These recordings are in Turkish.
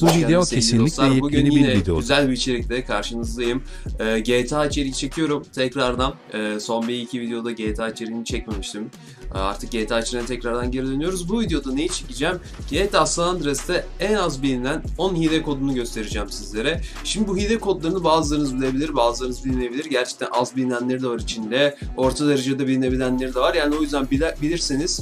Bu Hoş video kesinlikle dostlar. Bugün yepyeni bir yine video. güzel bir içerikle karşınızdayım. Ee, GTA içeriği çekiyorum tekrardan. Ee, son bir iki videoda GTA içeriğini çekmemiştim. Ee, artık GTA içeriğine tekrardan geri dönüyoruz. Bu videoda neyi çekeceğim? GTA San Andreas'te en az bilinen 10 hile kodunu göstereceğim sizlere. Şimdi bu hile kodlarını bazılarınız bilebilir, bazılarınız bilmeyebilir. Gerçekten az bilinenleri de var içinde. Orta derecede bilinebilenleri de var. Yani o yüzden bilirseniz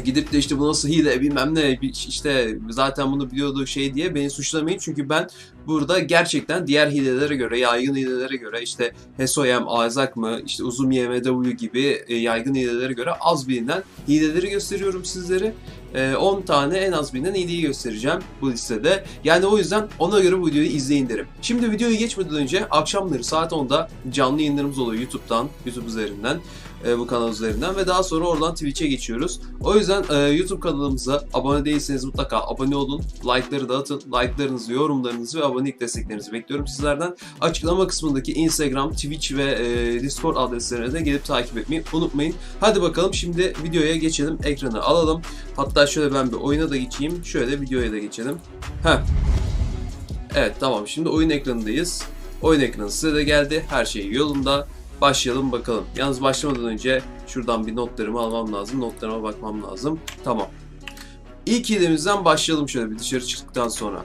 gidip de işte bu nasıl hile bilmem ne işte zaten bunu biliyordu şey diye beni suçlamayın çünkü ben burada gerçekten diğer hilelere göre yaygın hilelere göre işte HESOYM, Azak mı işte Uzum YMW gibi e, yaygın hilelere göre az bilinen hileleri gösteriyorum sizlere. E, 10 tane en az bilinen hileyi göstereceğim bu listede. Yani o yüzden ona göre bu videoyu izleyin derim. Şimdi videoyu geçmeden önce akşamları saat 10'da canlı yayınlarımız oluyor YouTube'dan, YouTube üzerinden e, bu kanal üzerinden ve daha sonra oradan Twitch'e geçiyoruz. O yüzden e, YouTube kanalımıza abone değilseniz mutlaka abone olun. Like'ları dağıtın. Like'larınızı, yorumlarınızı ve abonelik desteklerinizi bekliyorum sizlerden. Açıklama kısmındaki Instagram, Twitch ve e, Discord adreslerine de gelip takip etmeyi unutmayın. Hadi bakalım şimdi videoya geçelim. Ekranı alalım. Hatta şöyle ben bir oyuna da geçeyim. Şöyle videoya da geçelim. Heh. Evet tamam şimdi oyun ekranındayız. Oyun ekranı size de geldi. Her şey yolunda. Başlayalım bakalım. Yalnız başlamadan önce şuradan bir notlarımı almam lazım. Notlarıma bakmam lazım. Tamam. İlk hilemizden başlayalım şöyle bir dışarı çıktıktan sonra.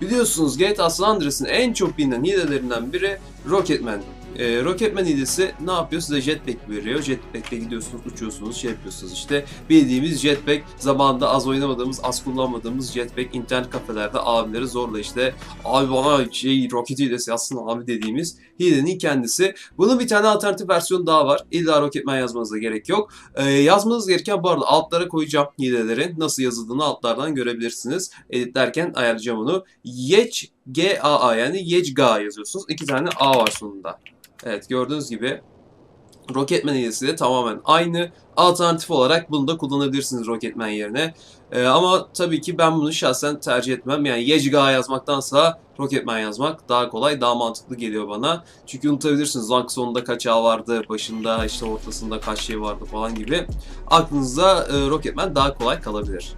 Biliyorsunuz GTA San en çok bilinen hilelerinden biri Rocketman. Ee, Rocketman hilesi ne yapıyor? Size jetpack veriyor. Jetpack'le gidiyorsunuz, uçuyorsunuz, şey yapıyorsunuz işte. Bildiğimiz jetpack, zamanında az oynamadığımız, az kullanmadığımız jetpack internet kafelerde abileri zorla işte abi bana şey roket hilesi yazsın abi dediğimiz hilenin kendisi. Bunun bir tane alternatif versiyonu daha var. İlla Rocketman yazmanıza gerek yok. Ee, yazmanız gereken bu arada altlara koyacağım hilelerin nasıl yazıldığını altlardan görebilirsiniz. Editlerken ayarlayacağım onu. Yech G-A-A yani Yechga yazıyorsunuz. İki tane A var sonunda. Evet gördüğünüz gibi Rocketman de tamamen aynı. Alternatif olarak bunu da kullanabilirsiniz Rocketman yerine. Ee, ama tabii ki ben bunu şahsen tercih etmem. Yani Yechga yazmaktansa Rocketman yazmak daha kolay, daha mantıklı geliyor bana. Çünkü unutabilirsiniz Lang sonunda kaç ağ vardı, başında işte ortasında kaç şey vardı falan gibi. Aklınızda e, Rocketman daha kolay kalabilir.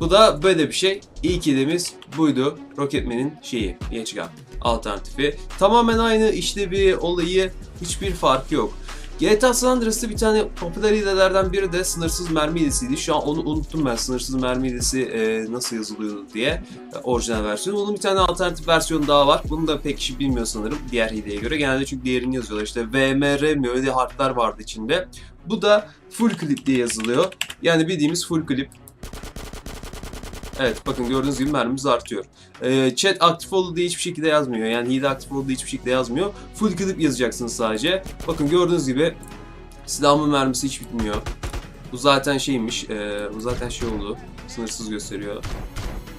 Bu da böyle bir şey. İlk hilemiz buydu. Rocketman'in şeyi, Yechga alternatifi. Tamamen aynı işlevi, olayı, hiçbir farkı yok. GTA San Andreas'ta bir tane popüler hilelerden biri de sınırsız mermi hilesiydi. Şu an onu unuttum ben sınırsız mermi hilesi e, nasıl yazılıyordu diye e, orijinal versiyonu. Bunun bir tane alternatif versiyonu daha var. Bunu da pek kişi bilmiyor sanırım diğer hileye göre. Genelde çünkü diğerini yazıyorlar. İşte VMR mi öyle harfler vardı içinde. Bu da full clip diye yazılıyor. Yani bildiğimiz full clip. Evet bakın gördüğünüz gibi mermimiz artıyor. Ee, chat aktif oldu diye hiçbir şekilde yazmıyor. Yani hile aktif oldu diye hiçbir şekilde yazmıyor. Full clip yazacaksınız sadece. Bakın gördüğünüz gibi silahımın mermisi hiç bitmiyor. Bu zaten şeymiş. ee, bu zaten şey oldu. Sınırsız gösteriyor.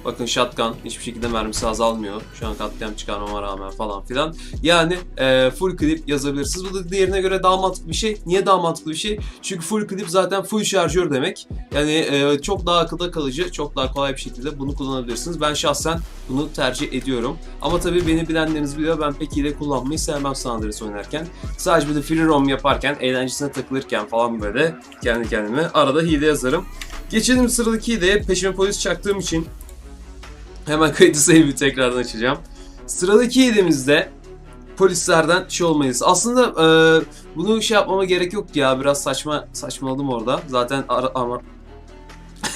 Bakın shotgun hiçbir şekilde mermisi azalmıyor. Şu an katliam çıkarmama rağmen falan filan. Yani e, full clip yazabilirsiniz. Bu da diğerine göre daha mantıklı bir şey. Niye daha mantıklı bir şey? Çünkü full clip zaten full şarjör demek. Yani e, çok daha akılda kalıcı, çok daha kolay bir şekilde bunu kullanabilirsiniz. Ben şahsen bunu tercih ediyorum. Ama tabii beni bilenleriniz biliyor ben pek hile kullanmayı sevmem San oynarken. Sadece böyle free roam yaparken, eğlencesine takılırken falan böyle kendi kendime arada hile yazarım. Geçelim sıradaki hileye. Peşime polis çaktığım için Hemen kayıtlı save'i tekrardan açacağım. Sıradaki hilemizde polislerden şey olmayız. Aslında e, bunu şey yapmama gerek yok ya. Biraz saçma saçmaladım orada. Zaten ara, ama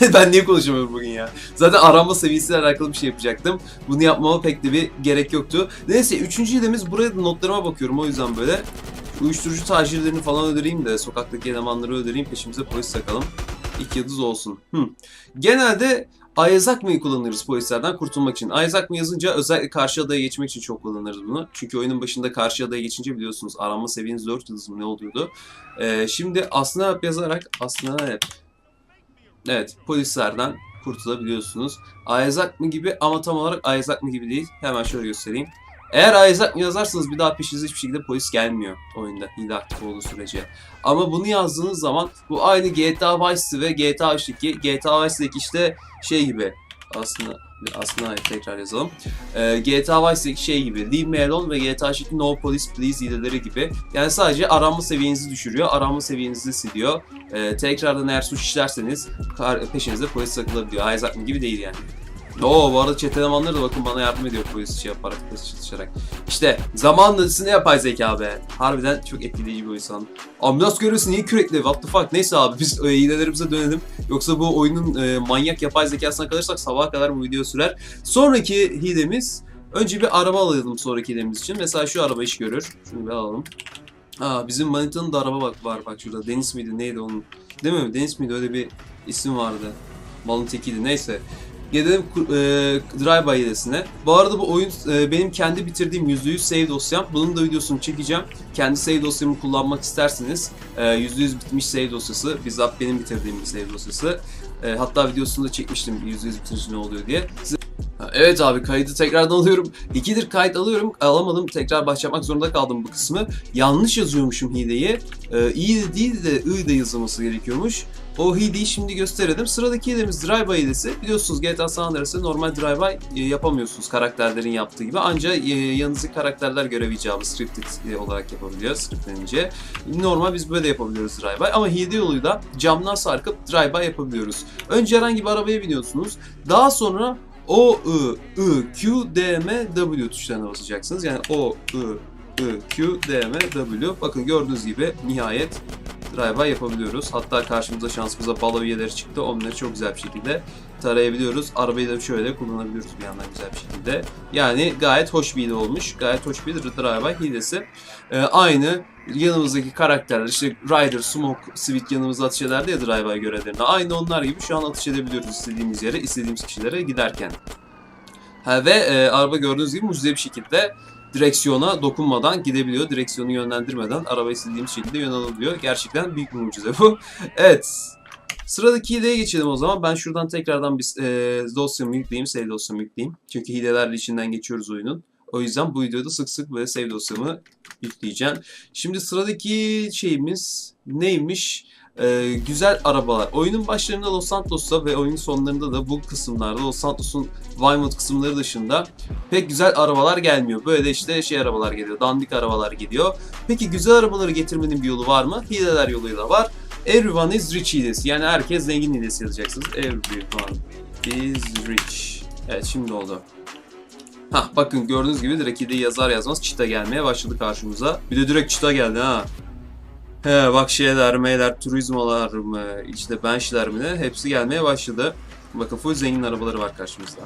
ben niye konuşamıyorum bugün ya? Zaten arama seviyesiyle alakalı bir şey yapacaktım. Bunu yapmama pek de bir gerek yoktu. Neyse üçüncü hilemiz buraya notlarıma bakıyorum o yüzden böyle. Uyuşturucu tacirlerini falan öldüreyim de sokaktaki elemanları öldüreyim peşimize polis takalım. İki yıldız olsun. Hmm. Genelde Ayazak mı kullanırız polislerden kurtulmak için? Ayazak mı yazınca özellikle karşı adaya geçmek için çok kullanırız bunu. Çünkü oyunun başında karşı adaya geçince biliyorsunuz aranma seviyeniz 4 yıldız mı ne oluyordu. Ee, şimdi aslında yazarak aslında evet. Evet polislerden kurtulabiliyorsunuz. Ayazak mı gibi ama tam olarak Ayazak mı gibi değil. Hemen şöyle göstereyim. Eğer mı yazarsanız bir daha peşinize hiçbir şekilde polis gelmiyor oyunda hile aktif olduğu sürece. Ama bunu yazdığınız zaman bu aynı GTA Vice ve GTA 3'teki GTA Vice City'deki işte şey gibi aslında aslında hayır, tekrar yazalım. Ee, GTA Vice City'deki şey gibi Leave Me Alone ve GTA 3'teki No Police Please hileleri gibi. Yani sadece aranma seviyenizi düşürüyor, aranma seviyenizi siliyor. Ee, tekrardan eğer suç işlerseniz peşinize polis takılabiliyor. Mı gibi değil yani. Oo bu arada chat elemanları da bakın bana yardım ediyor polis şey yaparak, çalışarak. İşte zamanlısını yapay zeka be. Harbiden çok etkileyici bir oyun. Ambulans görüyorsun niye kürekli? What the fuck? Neyse abi biz e, hilelerimize dönelim. Yoksa bu oyunun e, manyak yapay zekasına kalırsak sabaha kadar bu video sürer. Sonraki hilemiz önce bir araba alalım sonraki hilemiz için. Mesela şu araba iş görür. Şunu bir alalım. Aa bizim Manitanın da araba bak var bak şurada. Deniz miydi neydi onun? Değil mi? Deniz miydi? Öyle bir isim vardı. Malın tekiydi. Neyse. Gelelim e, Drive-By hilesine. Bu arada bu oyun e, benim kendi bitirdiğim %100 save dosyam. Bunun da videosunu çekeceğim. Kendi save dosyamı kullanmak isterseniz e, %100 bitmiş save dosyası. Bizzat benim bitirdiğim bir save dosyası. E, hatta videosunu da çekmiştim %100 bitince ne oluyor diye. Size- Evet abi kaydı tekrardan alıyorum. İkidir kayıt alıyorum. Alamadım. Tekrar başlamak zorunda kaldım bu kısmı. Yanlış yazıyormuşum hileyi. Ee, iyi de değil de ı de yazılması gerekiyormuş. O hileyi şimdi gösterelim. Sıradaki hilemiz drive-by hilesi. Biliyorsunuz GTA San Andreas'ta normal drive-by e, yapamıyorsunuz karakterlerin yaptığı gibi. Ancak e, yanınızdaki karakterler görev icabı scripted e, olarak yapabiliyor scriptlenince. Normal biz böyle yapabiliyoruz drive-by ama hile yoluyla camdan sarkıp drive-by yapabiliyoruz. Önce herhangi bir arabaya biniyorsunuz. Daha sonra O, I, I, Q, D, M, W tuşlarına basacaksınız. Yani O, I, I, Q, D, M, W. Bakın gördüğünüz gibi nihayet drive-by yapabiliyoruz. Hatta karşımıza şansımıza balo üyeleri çıktı. Onları çok güzel bir şekilde tarayabiliyoruz. Arabayı da şöyle kullanabiliyoruz bir yandan güzel bir şekilde. Yani gayet hoş bir hile olmuş. Gayet hoş bir drive-by hilesi. Ee, aynı yanımızdaki karakterler işte Ryder, Smoke, Sweet yanımıza atış ederdi ya drive-by görevlerinde. Aynı onlar gibi şu an atış edebiliyoruz istediğimiz yere, istediğimiz kişilere giderken. Ha, ve e, araba gördüğünüz gibi mucize bir şekilde direksiyona dokunmadan gidebiliyor. Direksiyonu yönlendirmeden araba istediğimiz şekilde yönelebiliyor. Gerçekten büyük bir mucize bu. evet. Sıradaki hileye geçelim o zaman. Ben şuradan tekrardan bir e, dosyamı yükleyeyim, save dosyamı yükleyeyim. Çünkü hilelerle içinden geçiyoruz oyunun. O yüzden bu videoda sık sık böyle save dosyamı yükleyeceğim. Şimdi sıradaki şeyimiz neymiş? Ee, güzel arabalar. Oyunun başlarında Los Santos'ta ve oyunun sonlarında da bu kısımlarda Los Santos'un Vinewood kısımları dışında pek güzel arabalar gelmiyor. Böyle işte şey arabalar geliyor, dandik arabalar geliyor. Peki güzel arabaları getirmenin bir yolu var mı? Hileler yoluyla var. Everyone is rich hilesi. Yani herkes zengin hilesi yazacaksınız. Everyone is rich. Evet şimdi oldu. Hah bakın gördüğünüz gibi direkt hileyi yazar yazmaz çita gelmeye başladı karşımıza. Bir de direkt çita geldi ha. He bak şeyler, meyler, turizmalar mı, işte benchler mi hepsi gelmeye başladı. Bakın full zengin arabaları var karşımızda.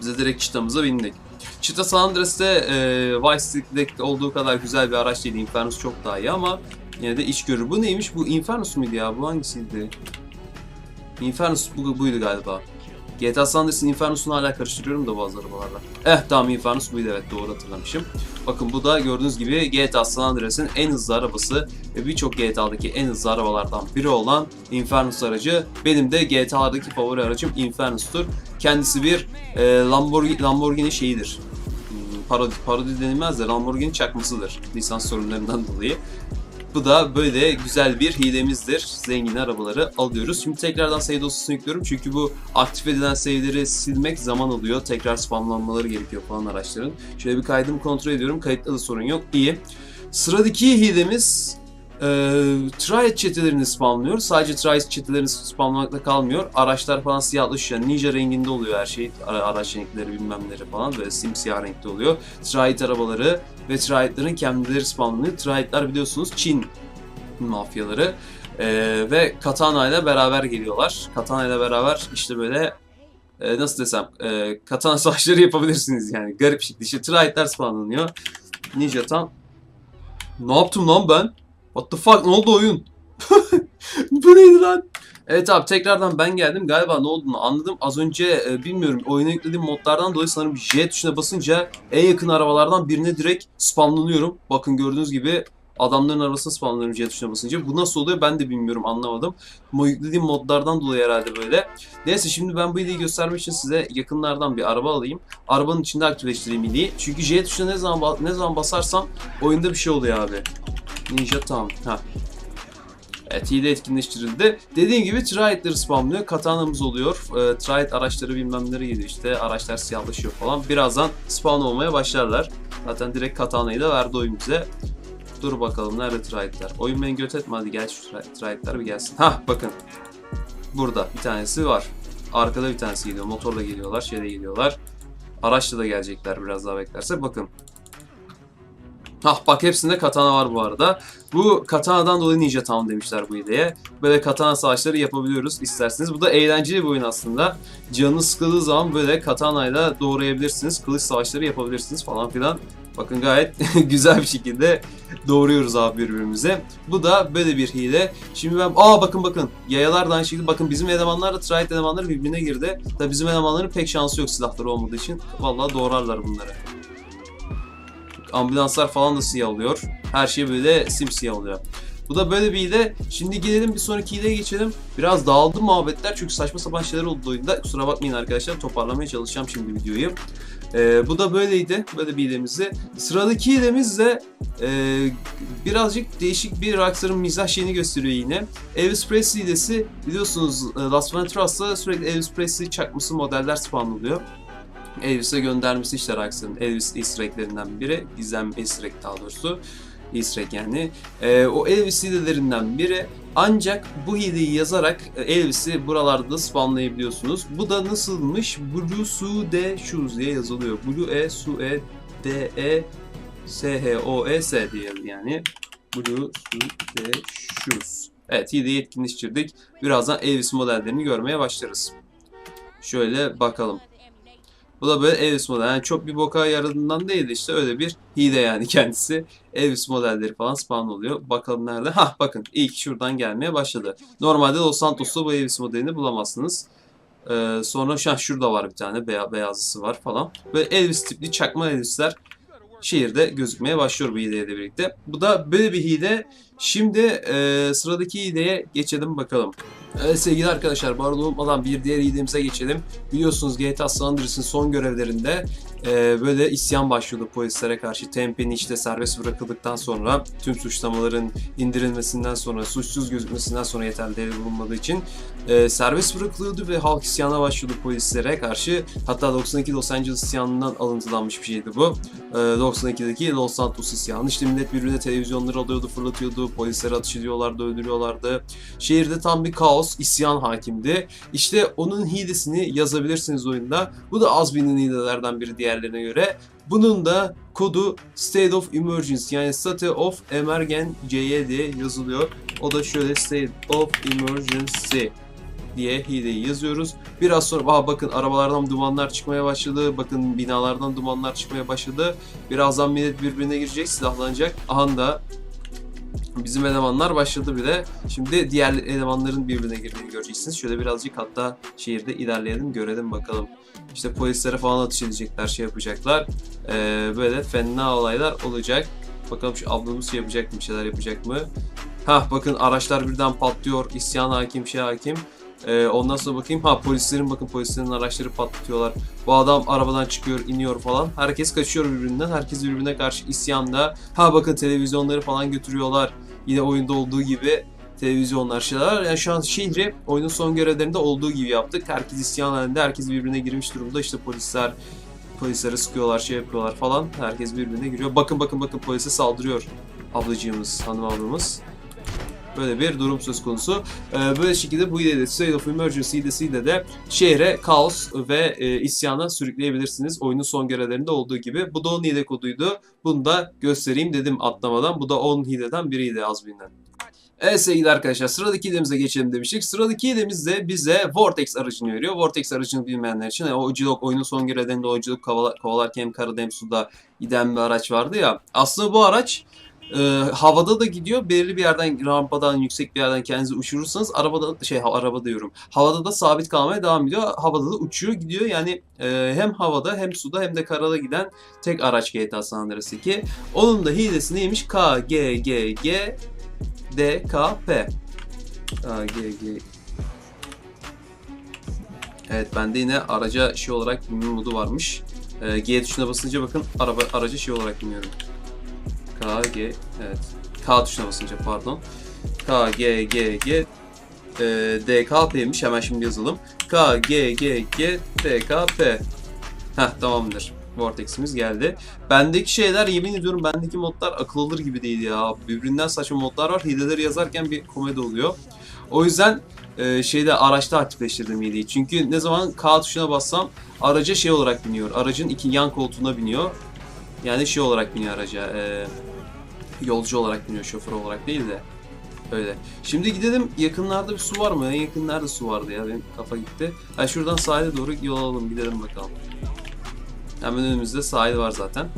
Bize direkt çıtamıza bindik. Çıta San Andreas'te e, Vice City'de olduğu kadar güzel bir araç değil. Infernus çok daha iyi ama yine de iş görür. Bu neymiş? Bu Infernus muydu ya? Bu hangisiydi? Infernus bu, buydu galiba. GTA San Andreas'ın Infernus'unu hala karıştırıyorum da bazı arabalarla. Eh tamam Infernus buydu evet doğru hatırlamışım. Bakın bu da gördüğünüz gibi GTA San Andreas'ın en hızlı arabası ve birçok GTA'daki en hızlı arabalardan biri olan Infernus aracı. Benim de GTA'daki favori aracım Infernus'tur. Kendisi bir e, Lamborghini, Lamborghini şeyidir. Hmm, Parodi, parodi denilmez de Lamborghini çakmasıdır lisans sorunlarından dolayı. Bu da böyle güzel bir hilemizdir. Zengin arabaları alıyoruz. Şimdi tekrardan save dosyasını yüklüyorum. Çünkü bu aktif edilen save'leri silmek zaman alıyor. Tekrar spamlanmaları gerekiyor falan araçların. Şöyle bir kaydımı kontrol ediyorum. Kayıtta da sorun yok. İyi. Sıradaki hilemiz Triad çetelerini spamlıyor. Sadece Triad çetelerini spamlamakla kalmıyor. Araçlar falan siyahlaşıyor. Yani ninja renginde oluyor her şey. Ara- Araç renkleri bilmem neleri falan böyle simsiyah renkte oluyor. Triad arabaları ve Triad'ların kendileri spamlanıyor. Triad'lar biliyorsunuz Çin mafyaları. E, ve Katana ile beraber geliyorlar. Katana ile beraber işte böyle e, nasıl desem e, katana savaşları yapabilirsiniz yani garip şekilde. İşte Triad'lar spamlanıyor. Ninja tam ne yaptım lan ben? What the fuck? Ne oldu oyun? Bu neydi lan? Evet abi tekrardan ben geldim. Galiba ne olduğunu anladım. Az önce e, bilmiyorum oyuna yüklediğim modlardan dolayı sanırım J tuşuna basınca en yakın arabalardan birine direkt spamlanıyorum. Bakın gördüğünüz gibi adamların arasına spamlanıyorum J tuşuna basınca. Bu nasıl oluyor ben de bilmiyorum anlamadım. Ama yüklediğim modlardan dolayı herhalde böyle. Neyse şimdi ben bu hileyi göstermek için size yakınlardan bir araba alayım. Arabanın içinde aktifleştireyim hileyi. Çünkü J tuşuna ne zaman ne zaman basarsam oyunda bir şey oluyor abi. Ninja tamam. Ha. Evet hile etkinleştirildi. Dediğim gibi Triad'ları spamlıyor. Katana'mız oluyor. E, Triad araçları bilmem neleri geliyor işte. Araçlar siyahlaşıyor falan. Birazdan spawn olmaya başlarlar. Zaten direkt Katana'yı da verdi oyun bize. Dur bakalım nerede Triad'lar? Oyun beni göt etme hadi gel şu Tri- Triad'lar bir gelsin. Hah bakın. Burada bir tanesi var. Arkada bir tanesi geliyor. Motorla geliyorlar. Şeyle geliyorlar. Araçla da gelecekler biraz daha beklerse. Bakın. Hah bak hepsinde katana var bu arada. Bu katanadan dolayı Ninja Town demişler bu hileye. Böyle katana savaşları yapabiliyoruz isterseniz. Bu da eğlenceli bir oyun aslında. Canınız sıkıldığı zaman böyle katanayla doğrayabilirsiniz. Kılıç savaşları yapabilirsiniz falan filan. Bakın gayet güzel bir şekilde doğruyoruz abi birbirimize. Bu da böyle bir hile. Şimdi ben aa bakın bakın yayalar da aynı şekilde bakın bizim elemanlarla Triad elemanları birbirine girdi. Tabi bizim elemanların pek şansı yok silahları olmadığı için. Vallahi doğrarlar bunları. Ambulanslar falan da siyah oluyor. Her şey böyle simsiyah oluyor. Bu da böyle bir hile. Şimdi gelelim bir sonraki hileye geçelim. Biraz dağıldı muhabbetler çünkü saçma sapan şeyler oldu oyunda. Kusura bakmayın arkadaşlar toparlamaya çalışacağım şimdi videoyu. Ee, bu da böyleydi. Böyle bir hilemizi. Sıradaki hilemiz de e, birazcık değişik bir Rockstar'ın mizah şeyini gösteriyor yine. Elvis Presley biliyorsunuz e, Las Venturas'ta sürekli Elvis Presley çakması modeller spawnlıyor. Elvis'e göndermesi işte Rockstar'ın Elvis easter egg'lerinden biri. Gizem easter egg daha doğrusu. Easter egg yani. Ee, o Elvis hilelerinden biri. Ancak bu hileyi yazarak e, Elvis'i buralarda da spawnlayabiliyorsunuz. Bu da nasılmış? Blue Su De Shoes diye yazılıyor. Blue E Su E D E S H O E S diye yani. Blue Su De Shoes. Evet hileyi etkinleştirdik. Birazdan Elvis modellerini görmeye başlarız. Şöyle bakalım. Bu da böyle Elvis model. Yani çok bir boka yaradığından değil de işte öyle bir hile yani kendisi. Elvis modelleri falan spawn oluyor. Bakalım nerede? Hah bakın ilk şuradan gelmeye başladı. Normalde Los Santos'ta bu Elvis modelini bulamazsınız. Ee, sonra şu an şurada var bir tane beya, beyazlısı var falan. Böyle Elvis tipli çakma Elvis'ler şehirde gözükmeye başlıyor bu hileyle birlikte. Bu da böyle bir hile. Şimdi e, sıradaki hileye geçelim bakalım. Evet sevgili arkadaşlar bu arada unutmadan bir diğer hilemize geçelim. Biliyorsunuz GTA San Andreas'ın son görevlerinde e, böyle isyan başlıyordu polislere karşı. Tempe'nin işte serbest bırakıldıktan sonra tüm suçlamaların indirilmesinden sonra suçsuz gözükmesinden sonra yeterli delil bulunmadığı için e, serbest bırakılıyordu ve halk isyana başlıyordu polislere karşı. Hatta 92 Los Angeles isyanından alıntılanmış bir şeydi bu. E, 92'deki Los Santos isyanı. İşte millet birbirine televizyonları alıyordu, fırlatıyordu, polislere atış ediyorlardı, öldürüyorlardı. Şehirde tam bir kaos, isyan hakimdi. İşte onun hilesini yazabilirsiniz oyunda. Bu da az bilinen hilelerden biri diğerlerine göre. Bunun da kodu State of Emergency yani State of Emergency diye yazılıyor. O da şöyle State of Emergency diye hileyi yazıyoruz. Biraz sonra Aa, bakın arabalardan dumanlar çıkmaya başladı. Bakın binalardan dumanlar çıkmaya başladı. Birazdan millet birbirine girecek, silahlanacak. Aha da bizim elemanlar başladı bile. Şimdi diğer elemanların birbirine girdiğini göreceksiniz. Şöyle birazcık hatta şehirde ilerleyelim görelim bakalım. İşte polislere falan atış edecekler, şey yapacaklar. Ee, böyle fena olaylar olacak. Bakalım şu ablamız şey yapacak mı, şeyler yapacak mı? Hah bakın araçlar birden patlıyor. İsyan hakim, şey hakim. Ee, ondan sonra bakayım. Ha polislerin bakın polislerin araçları patlatıyorlar. Bu adam arabadan çıkıyor, iniyor falan. Herkes kaçıyor birbirinden. Herkes birbirine karşı isyanda. Ha bakın televizyonları falan götürüyorlar. Yine oyunda olduğu gibi televizyonlar şeyler. Yani şu an şehri oyunun son görevlerinde olduğu gibi yaptık. Herkes isyan halinde, herkes birbirine girmiş durumda. İşte polisler polislere sıkıyorlar, şey yapıyorlar falan. Herkes birbirine giriyor. Bakın bakın bakın polise saldırıyor ablacığımız, hanım ablamız. Böyle bir durum söz konusu. Ee, böyle şekilde bu hilede State of Emergency hilesiyle de şehre kaos ve e, isyana sürükleyebilirsiniz. Oyunun son görevlerinde olduğu gibi. Bu da onun hile koduydu. Bunu da göstereyim dedim atlamadan. Bu da 10 hileden biriydi az bilinen. Evet sevgili arkadaşlar sıradaki hilemize geçelim demiştik. Sıradaki hilemiz de bize Vortex aracını veriyor. Vortex aracını bilmeyenler için yani o Ocilok oyunun son görevlerinde kovala, kovalarken hem karada hem suda giden bir araç vardı ya. Aslında bu araç e, havada da gidiyor. Belirli bir yerden rampadan yüksek bir yerden kendinizi uçurursanız arabada şey araba diyorum. Havada da sabit kalmaya devam ediyor. Havada da uçuyor gidiyor. Yani e, hem havada hem suda hem de karada giden tek araç GTA San Andreas 2. Onun da hilesi neymiş? K G G G D K P. K G G Evet bende yine araca şey olarak binme modu varmış. E, G tuşuna basınca bakın araba araca şey olarak biniyorum. K, G, evet. K tuşuna basınca pardon. K, G, G, G, e, D, K, P'ymiş. Hemen şimdi yazalım. K, G, G, G, D, K, P. Heh tamamdır. Vortex'imiz geldi. Bendeki şeyler yemin ediyorum bendeki modlar akıl alır gibi değil ya. Birbirinden saçma modlar var. Hileleri yazarken bir komedi oluyor. O yüzden e, şeyde araçta aktifleştirdim hileyi. Çünkü ne zaman K tuşuna bassam araca şey olarak biniyor. Aracın iki yan koltuğuna biniyor. Yani şey olarak biniyor araca. e, yolcu olarak biniyor şoför olarak değil de. Öyle. Şimdi gidelim yakınlarda bir su var mı? En yakın nerede su vardı ya? Benim kafa gitti. Ha şuradan sahile doğru yol alalım gidelim bakalım. Hemen önümüzde sahil var zaten.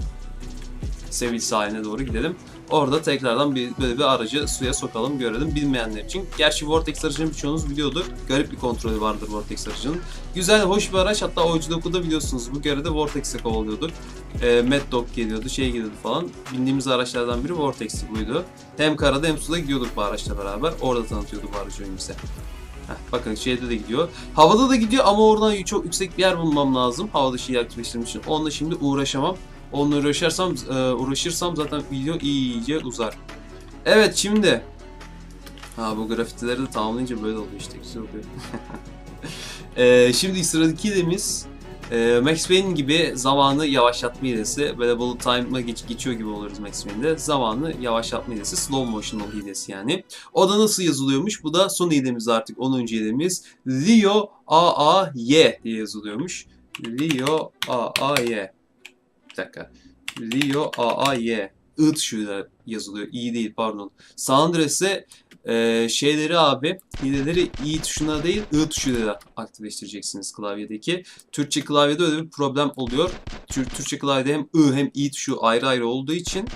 Sevil sahiline doğru gidelim. Orada tekrardan bir, böyle bir aracı suya sokalım görelim bilmeyenler için. Gerçi Vortex aracını birçoğunuz biliyordur. Garip bir kontrolü vardır Vortex aracının. Güzel, hoş bir araç. Hatta Oyuncu Doku'da biliyorsunuz bu görevde Vortex'e kovalıyorduk. E, Mad Dog geliyordu, şey geliyordu falan. Bindiğimiz araçlardan biri Vortex'ti buydu. Hem karada hem suda gidiyorduk bu araçla beraber. Orada tanıtıyorduk bu aracı önümüze. Heh, bakın şeyde de gidiyor. Havada da gidiyor ama oradan çok yüksek bir yer bulmam lazım. Havada şeyi aktifleştirmek için. Onunla şimdi uğraşamam. Onunla uğraşırsam, e, uğraşırsam zaten video iyice uzar. Evet şimdi. Ha bu grafitileri de tamamlayınca böyle oluyor işte güzel oluyor. e, şimdi sıradaki hilemiz e, Max Payne gibi zamanı yavaşlatma hilesi. Böyle bullet time'a geç, geçiyor gibi oluyoruz Max Payne'de. Zamanı yavaşlatma hilesi. Slow motion hilesi yani. O da nasıl yazılıyormuş? Bu da son hilemiz artık 10. hilemiz. Leo A-A-Y diye yazılıyormuş. Leo A-A-Y. Bir dakika. Leo A-A-Y. I tuşuyla yazılıyor. İyi değil pardon. San Andreas'e e, şeyleri abi hileleri i tuşuna değil I tuşuyla aktifleştireceksiniz klavyedeki. Türkçe klavyede öyle bir problem oluyor. Tür- Türkçe klavyede hem I hem i tuşu ayrı ayrı olduğu için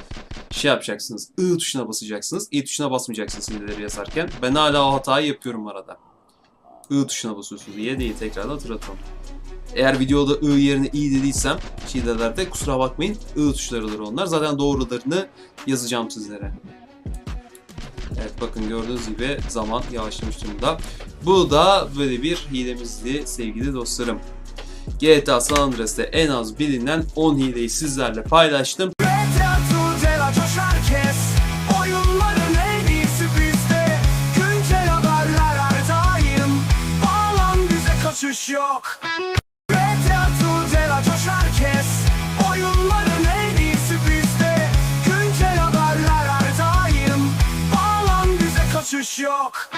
şey yapacaksınız. I tuşuna basacaksınız. i tuşuna basmayacaksınız hileleri yazarken. Ben hala o hatayı yapıyorum arada. I tuşuna basıyorsunuz. Y değil tekrardan hatırlatalım. Eğer videoda I yerine i dediysem şidelerde kusura bakmayın. I tuşlarıdır onlar. Zaten doğrularını yazacağım sizlere. Evet bakın gördüğünüz gibi zaman yavaşlamış durumda. Bu da böyle bir hilemizdi sevgili dostlarım. GTA San Andreas'te en az bilinen 10 hileyi sizlerle paylaştım. Yok